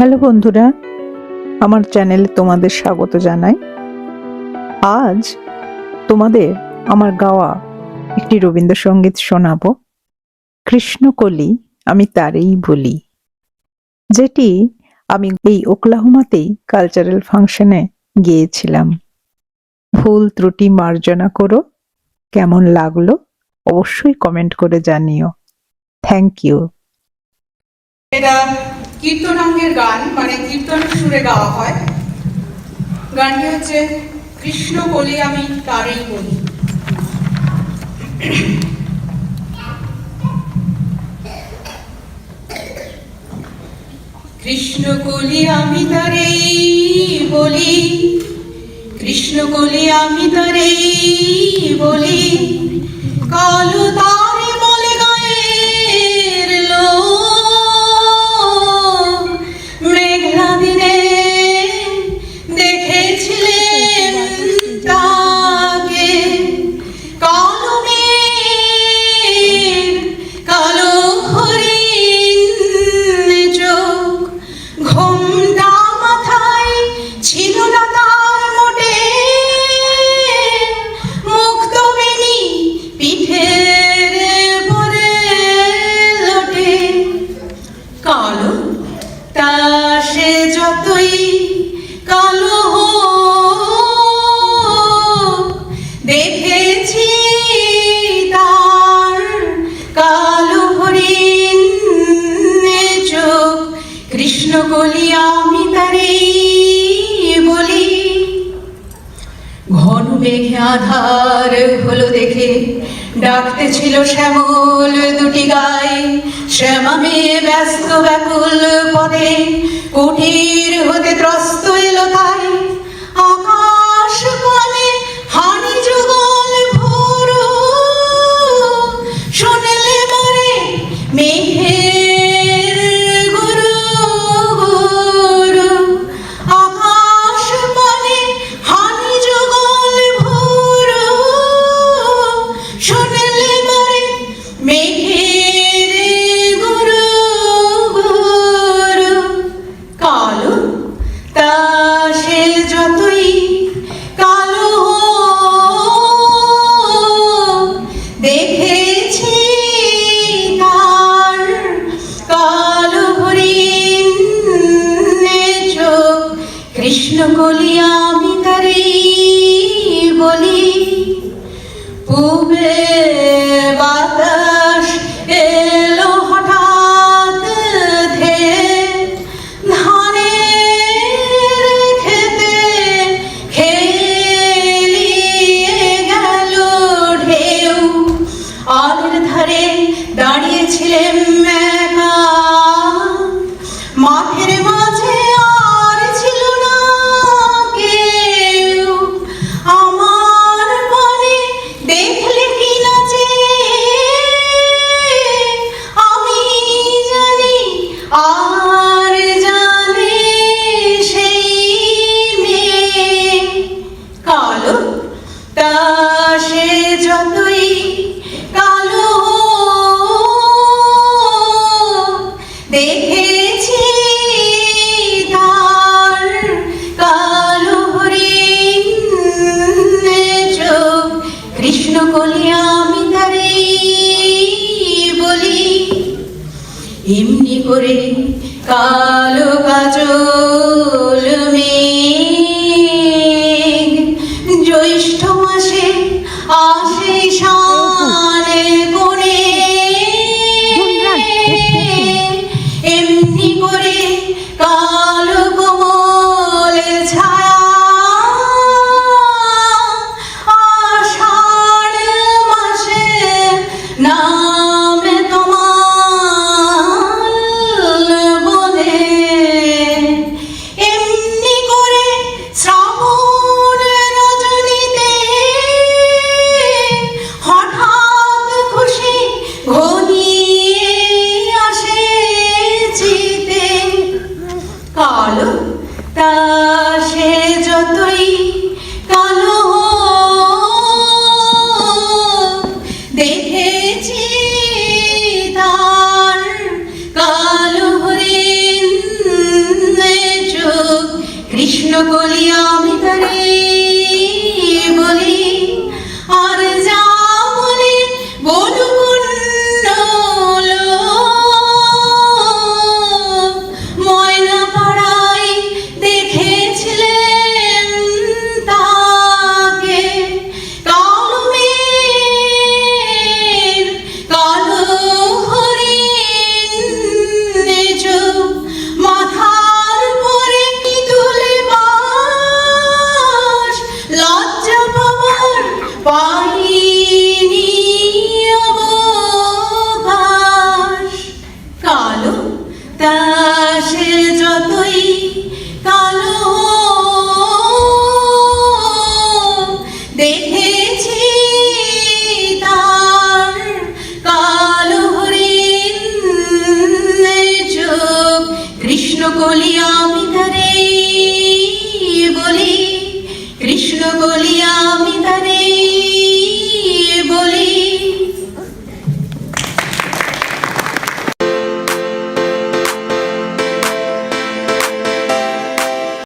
Hello বন্ধুরা, আমার চ্যানেলে তোমাদের স্বাগত জানাই। আজ তোমাদের আমার গাওয়া একটি রবীন্দ্রসঙ্গীত শোনাবো। কৃষ্ণকলি আমি তারেই বলি, যেটি আমি এই ওকলাহোমাতেই কালচারাল ফাংশনে গিয়েছিলাম। ভুল ত্রুটি মার্জনা করো, কেমন লাগল অবশ্যই কমেন্ট করে জানিও। Thank you. কীর্তনাঙ্গের গান মানে কীর্তন সুরে গাওয়া হয়। গানটি হচ্ছে, কৃষ্ণ বলি আমি তারই বলি। কৃষ্ণ কলি আমি তারেই বলি। কৃষ্ণ কলি আমি তারেই বলি। কালো তারে আধার হলো দেখে। ডাকতে ছিল শ্যামল দুটি গায়ে। শ্যামা মেয়ে ব্যস্ত ব্যাকুল পদে কুটির হতে ত্রস্ত এমনি করে কালো কাজল মেঘ জ্যৈষ্ঠ মাসে আসে শানে এমনি কলি তা সে যতই কালো